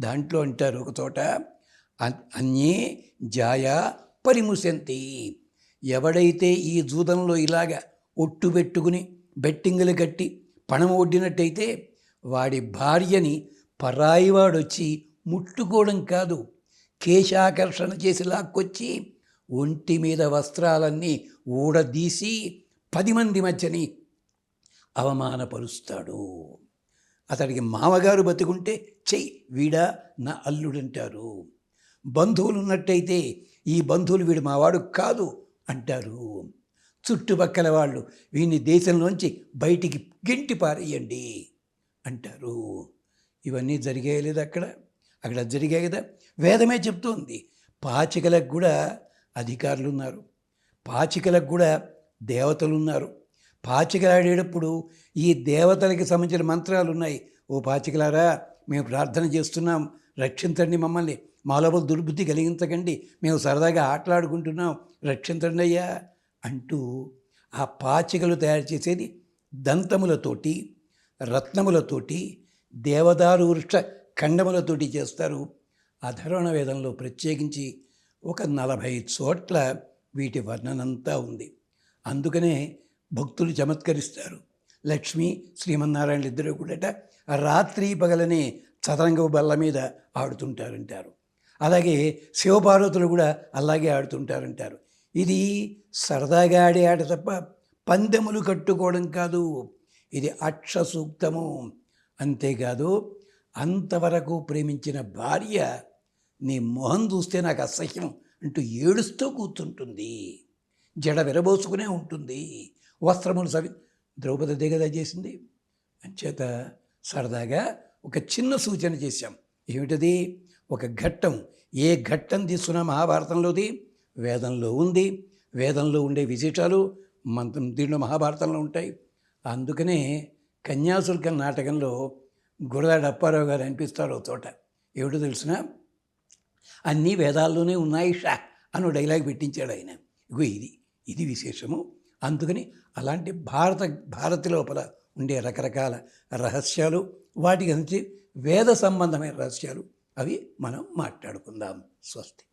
దాంట్లో అంటారు ఒక చోట అన్యే జాయ పరిముశంతి ఎవడైతే ఈ జూదంలో ఇలాగ ఒట్టు పెట్టుకుని బెట్టింగులు కట్టి పణం ఒడ్డినట్టయితే వాడి భార్యని పరాయివాడొచ్చి ముట్టుకోవడం కాదు కేశాకర్షణ చేసి లాక్కొచ్చి ఒంటి మీద వస్త్రాలన్నీ ఊడదీసి పది మంది మధ్యని అవమానపరుస్తాడు. అతడికి మామగారు బతికుంటే చెయ్యి వీడా నా అల్లుడంటారు. బంధువులు ఉన్నట్టయితే ఈ బంధువులు వీడు మావాడు కాదు అంటారు. చుట్టుపక్కల వాళ్ళు వీడిని దేశంలోంచి బయటికి గెంటి పారేయండి అంటారు. ఇవన్నీ జరిగాయి లేదా అక్కడ? అక్కడ జరిగాయి కదా? వేదమే చెప్తోంది. పాచికలకు కూడా అధికారులు ఉన్నారు పాచికలకు కూడా దేవతలు ఉన్నారు పాచికలాడేటప్పుడు ఈ దేవతలకి సంబంధించిన మంత్రాలు ఉన్నాయి. ఓ పాచికలారా మేము ప్రార్థన చేస్తున్నాం. రక్షించండి మమ్మల్ని. మాలోపల దుర్బుద్ధి కలిగించకండి. మేము సరదాగా ఆటలాడుకుంటున్నాం. రక్షించండి అయ్యా అంటూ ఆ పాచికలు తయారు చేసేది దంతములతోటి రత్నములతోటి దేవదారు వృక్ష ఖండములతోటి చేస్తారు. అధర్వణ వేదంలో ప్రత్యేకించి ఒక నలభై చోట్ల వీటి వర్ణనంతా ఉంది. అందుకనే భక్తులు చమత్కరిస్తారు. లక్ష్మి శ్రీమన్నారాయణ ఇద్దరు కూడా రాత్రి పగలనే చదరంగ బల్ల మీద ఆడుతుంటారంటారు. అలాగే శివపార్వతులు కూడా అలాగే ఆడుతుంటారంటారు. ఇది సరదాగా ఆడే ఆట తప్ప పందెములు కట్టుకోవడం కాదు. ఇది అక్ష సూక్తము. అంతేకాదు అంతవరకు ప్రేమించిన భార్య నీ మొహం చూస్తే నాకు అసహ్యం అంటూ ఏడుస్తూ కూర్చుంటుంది. జడ విరబోసుకునే ఉంటుంది. వస్త్రములు సవి ద్రౌపది దిగద చేసింది. అంచేత సరదాగా ఒక చిన్న సూచన చేశాం. ఏమిటది? ఒక ఘట్టం. ఏ ఘట్టం తీసుకున్న మహాభారతంలోది? వేదంలో ఉంది. వేదంలో ఉండే విశేషాలు మంత్రం దీంట్లో మహాభారతంలో ఉంటాయి. అందుకనే కన్యాశుల్కం నాటకంలో గురదాడ అప్పారావు గారు అనిపిస్తారు ఒక చోట. ఏమిటో తెలిసిన? అన్నీ వేదాల్లోనే ఉన్నాయి షా అని డైలాగ్ పెట్టించాడు ఆయన. ఇగో ఇది ఇది విశేషము. అందుకని అలాంటి భారత భారతి లోపల ఉండే రకరకాల రహస్యాలు వాటికి నుంచి వేద సంబంధమైన రహస్యాలు అవి మనం మాట్లాడుకుందాం. స్వస్తి.